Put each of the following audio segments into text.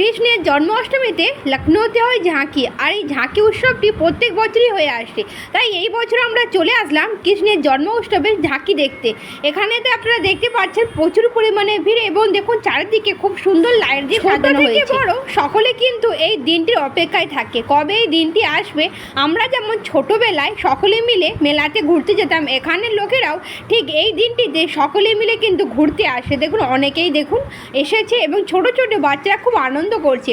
কৃষ্ণের জন্মাষ্টমীতে লখনৌতে হয় ঝাঁকি। আর এই ঝাঁকি উৎসবটি প্রত্যেক বছরই হয়ে আসছে তাই এই বছর আমরা চলে আসলাম কৃষ্ণের জন্ম উৎসবের ঝাঁকি দেখতে। এখানেতে আপনারা দেখতে পাচ্ছেন প্রচুর পরিমাণে ভিড় এবং দেখুন চারিদিকে খুব সুন্দর লাইট দিয়ে সাজানো হয়েছে। বড়। সকলে কিন্তু এই দিনটির অপেক্ষায় থাকে। কবে এই দিনটি আসবে? আমরা যেমন ছোটোবেলায় সকলে মিলে মেলাতে ঘুরতে যেতাম এখানের লোকেরাও ঠিক এই দিনটিতে সকলে মিলে কিন্তু ঘুরতে আসে। দেখুন অনেকেই দেখুন এসেছে এবং ছোট ছোট বাচ্চারা খুব আনন্দ করছে।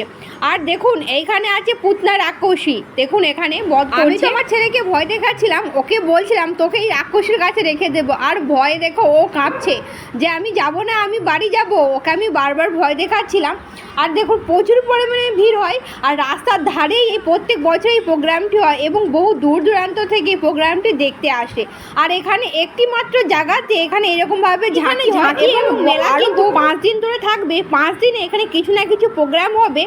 আর দেখুন এইখানে আছে পুতনা রাক্ষসী। দেখুন এখানে বধ আমি তো আমার ছেলেকে ভয় দেখাচ্ছিলাম ওকে বলছিলাম তোকে এই রাক্ষসীর কাছে রেখে দেবো। আর ভয় দেখো ও কাঁপছে যে আমি যাব না আমি বাড়ি যাব। ওকে আমি বারবার ভয় দেখাচ্ছিলাম। আর দেখুন প্রচুর পরিমাণে ভিড় হয়। আর রাস্তার ধারেই এই প্রত্যেক বছর এই প্রোগ্রামটি হয় এবং বহু দূর দূরান্ত থেকে এই প্রোগ্রামটি দেখতে আসে। আর এখানে একটি মাত্র জায়গাতে এখানে এরকমভাবে ঝাঁকি ঝাঁকি এবং মেলা কিন্তু পাঁচ দিন ধরে থাকবে। পাঁচ দিনে এখানে কিছু না কিছু প্রোগ্রাম হবে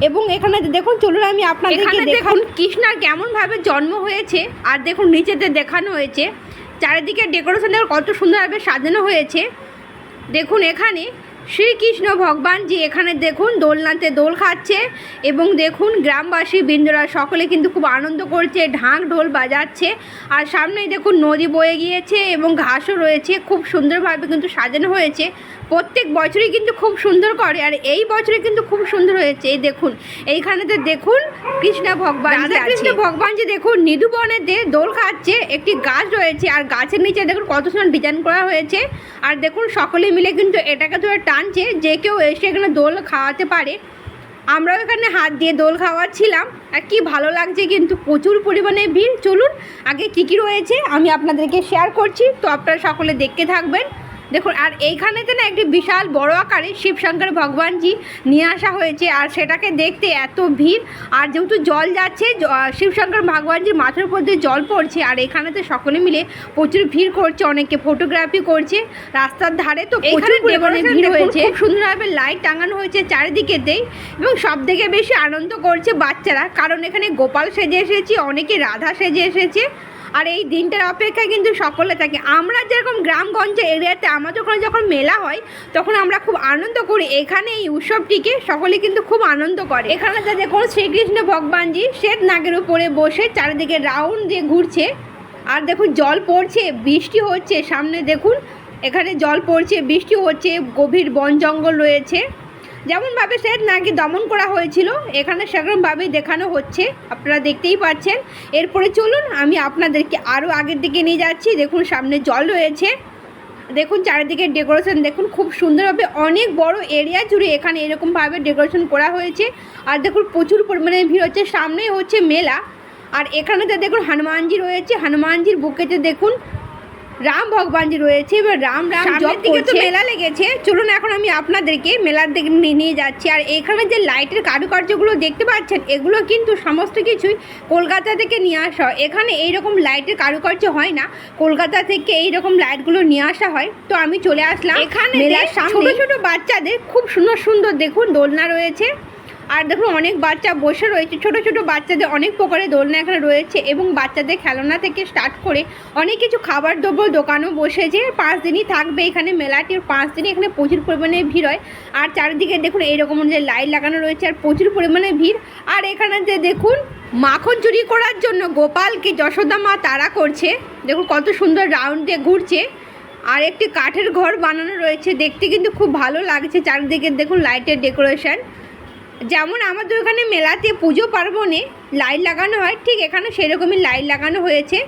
এবং এখানে দেখুন চলুন আমি আপনাদেরকে দেখুন কৃষ্ণার কেমনভাবে জন্ম হয়েছে আর দেখুন নিচেতে দেখানো হয়েছে। চারিদিকে ডেকোরেশন কত সুন্দরভাবে সাজানো হয়েছে। দেখুন এখানে শ্রীকৃষ্ণ ভগবানজি এখানে দেখুন দোলনাতে দোল খাচ্ছে এবং দেখুন গ্রামবাসী বৃন্দরা সকলে কিন্তু খুব আনন্দ করছে ঢাক ঢোল বাজাচ্ছে আর সামনেই দেখুন নদী বয়ে গিয়েছে এবং ঘাসও রয়েছে খুব সুন্দরভাবে কিন্তু সাজানো হয়েছে। প্রত্যেক বছরই কিন্তু খুব সুন্দর করে আর এই বছরে কিন্তু খুব সুন্দর হয়েছে। এই দেখুন এইখানেতে দেখুন কৃষ্ণ ভগবান কৃষ্ণ ভগবান যে দেখুন নিধু বনেতে দোল খাচ্ছে একটি গাছ রয়েছে আর গাছের নিচে দেখুন কত সুন্দর ডিজাইন করা হয়েছে। আর দেখুন সকলে মিলে কিন্তু এটাকে তো ধরে টানছে যে কেউ এসে এখানে দোল খাওয়াতে পারে। আমরাও এখানে হাত দিয়ে দোল খাওয়াচ্ছিলাম। আর কি ভালো লাগছে কিন্তু প্রচুর পরিমাণে ভিড়। চলুন, আগে কী কী রয়েছে আমি আপনাদেরকে শেয়ার করছি। তো আপনারা সকলে দেখতে থাকবেন। দেখুন আর এইখানেতে না একটি বিশাল বড় আকারে শিবশঙ্কর ভগবানজি নিয়ে আসা হয়েছে আর সেটাকে দেখতে এত ভিড়। আর যেহেতু জল যাচ্ছে শিবশঙ্কর ভগবানজির মাথার উপর দিয়ে জল পড়ছে আর এখানেতে সকলে মিলে প্রচুর ভিড় করছে অনেকে ফটোগ্রাফি করছে রাস্তার ধারে তো এখানে ভিড় হয়েছে। খুব সুন্দরভাবে লাইট টাঙানো হয়েছে চারিদিকেতেই এবং সব থেকে বেশি আনন্দ করছে বাচ্চারা কারণ এখানে গোপাল সেজে এসেছে অনেকে রাধা সেজে এসেছে আর এই দিনটার অপেক্ষায় কিন্তু সকলে থাকে। আমরা যেরকম গ্রামগঞ্জে এরিয়াতে আমাদের ওখানে যখন মেলা হয়, তখন আমরা খুব আনন্দ করি। এখানে এই উৎসবটিকে সকলে কিন্তু খুব আনন্দ করে। এখানে যা দেখুন, শ্রীকৃষ্ণ ভগবানজি শ্বেত নাগের উপরে বসে চারিদিকে রাউন্ড দিয়ে ঘুরছে। আর দেখুন, জল পড়ছে, বৃষ্টি হচ্ছে। সামনে দেখুন, এখানে জল পড়ছে, বৃষ্টি হচ্ছে, গভীর বন জঙ্গল রয়েছে। যেমনভাবে সে নাকি দমন করা হয়েছিল, এখানে সেরকমভাবেই দেখানো হচ্ছে। আপনারা দেখতেই পাচ্ছেন। এরপরে চলুন, আমি আপনাদেরকে আরও আগের দিকে নিয়ে যাচ্ছি। দেখুন, সামনে জল রয়েছে। দেখুন, চারিদিকে ডেকোরেশন দেখুন, খুব সুন্দরভাবে অনেক বড় এরিয়া জুড়ে এখানে এরকমভাবে ডেকোরেশন করা হয়েছে। আর দেখুন, প্রচুর পরিমাণে ভিড় হচ্ছে। সামনেই হচ্ছে মেলা। আর এখানেতে দেখুন, হনুমানজি রয়েছে। হনুমানজির বুকেতে দেখুন রাম ভগবানজি রয়েছে এবার রাম রাম জপ দিকে তো মেলা লেগেছে। চলুন এখন আমি আপনাদেরকে মেলার দিকে নিয়ে যাচ্ছি। আর এখানে যে লাইটের কারুকার্যগুলো দেখতে পাচ্ছেন এগুলো কিন্তু সমস্ত কিছুই কলকাতা থেকে নিয়ে আসা হয়। এখানে এইরকম লাইটের কারুকার্য হয় না। কলকাতা থেকে এইরকম লাইটগুলো নিয়ে আসা হয়। তো আমি চলে আসলাম এখানে ছোট ছোট বাচ্চাদের খুব সুন্দর সুন্দর দেখুন দোলনা রয়েছে। আর দেখুন অনেক বাচ্চা বসে রয়েছে। ছোট ছোট বাচ্চাদের অনেক প্রকারের দোলনা এখানে রয়েছে এবং বাচ্চাদের খেলনা থেকে স্টার্ট করে অনেক কিছু খাবার দ্রব্য দোকানও বসেছে। পাঁচ দিনই থাকবে এখানে মেলাটির পাঁচ দিনই এখানে প্রচুর পরিমাণে ভিড় হয়। আর চারিদিকে দেখুন, এইরকম যে লাইট লাগানো রয়েছে আর প্রচুর পরিমাণে ভিড়। আর এখানে যে দেখুন, মাখন চুরি করার জন্য গোপালকে যশোদা মা তারা করছে। দেখুন, কত সুন্দর রাউন্ড ঘুরছে। আর একটি কাঠের ঘর বানানো রয়েছে। দেখতে কিন্তু খুব ভালো লাগছে চারিদিকে। দেখুন লাইটের ডেকোরেশন যেমন আমাদের ওখানে মেলাতে পুজো পার্বণে লাইট লাগানো হয় ঠিক এখানে সেরকমই লাইট লাগানো হয়েছে।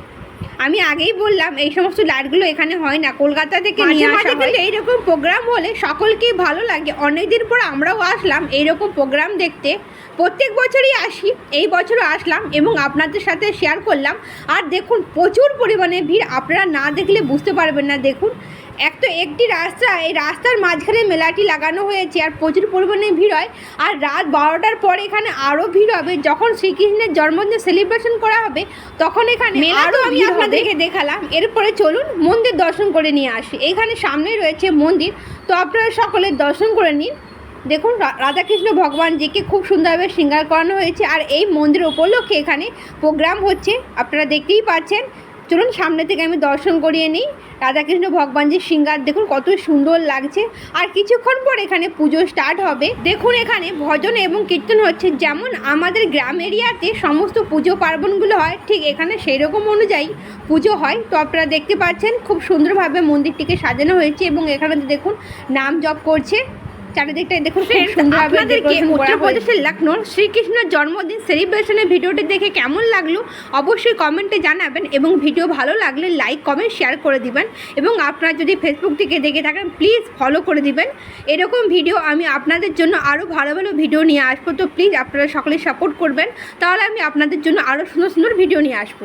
আমি আগেই বললাম এই সমস্ত লাইটগুলো এখানে হয় না কলকাতা থেকে নিয়ে আসা হয়। এইরকম প্রোগ্রাম হলে সকলকেই ভালো লাগে। অনেকদিন পর আমরাও আসলাম এইরকম প্রোগ্রাম দেখতে। প্রত্যেক বছরই আসি এই বছরও আসলাম এবং আপনাদের সাথে শেয়ার করলাম। আর দেখুন প্রচুর পরিমাণে ভিড় আপনারা না দেখলে বুঝতে পারবেন না। দেখুন এক তো একটি রাস্তা এই রাস্তার মাঝখানে মেলাটি লাগানো হয়েছে আর প্রচুর পরিমাণে ভিড় হয়। আর রাত বারোটার পর এখানে আরও ভিড় হবে। যখন শ্রীকৃষ্ণের জন্মদিন সেলিব্রেশন করা হবে তখন এখানে আরও আমি আপনাদেরকে দেখালাম। এরপরে চলুন মন্দির দর্শন করে নিয়ে আসি। এখানে সামনেই রয়েছে মন্দির। তো আপনারা সকলে দর্শন করে নিন। দেখুন রাধাকৃষ্ণ ভগবানজিকে খুব সুন্দরভাবে শৃঙ্গার করানো হয়েছে। আর এই মন্দির উপলক্ষে এখানে প্রোগ্রাম হচ্ছে। আপনারা দেখতেই পাচ্ছেন চলুন সামনে থেকে আমি দর্শন করিয়ে নিই। রাধাকৃষ্ণ ভগবানজির সিঙ্গার, দেখুন কত সুন্দর লাগছে। আর কিছুক্ষণ পর এখানে পুজো স্টার্ট হবে। দেখুন এখানে ভজন এবং কীর্তন হচ্ছে। যেমন আমাদের গ্রাম এরিয়াতে সমস্ত পুজো পার্বণগুলো হয়, ঠিক এখানে সেই রকম অনুযায়ী পুজো হয়। তো আপনারা দেখতে পাচ্ছেন, খুব সুন্দরভাবে মন্দিরটিকে সাজানো হয়েছে এবং এখানে দেখুন নাম জপ করছে। চারিদিকটা দেখুন খুব সুন্দরভাবে আপনাদেরকে। উত্তরপ্রদেশের লখনৌর শ্রীকৃষ্ণের জন্মদিন সেলিব্রেশনের ভিডিওটি দেখে কেমন লাগল অবশ্যই কমেন্টে জানাবেন এবং ভিডিও ভালো লাগলে লাইক কমেন্ট শেয়ার করে দিবেন। এবং আপনারা যদি ফেসবুক থেকে দেখে থাকেন প্লিজ ফলো করে দিবেন। এরকম ভিডিও আমি আপনাদের জন্য আরও ভালো ভালো ভিডিও নিয়ে আসব। তো প্লিজ আপনারা সকলে সাপোর্ট করবেন। তাহলে আমি আপনাদের জন্য আরও সুন্দর সুন্দর ভিডিও নিয়ে আসব।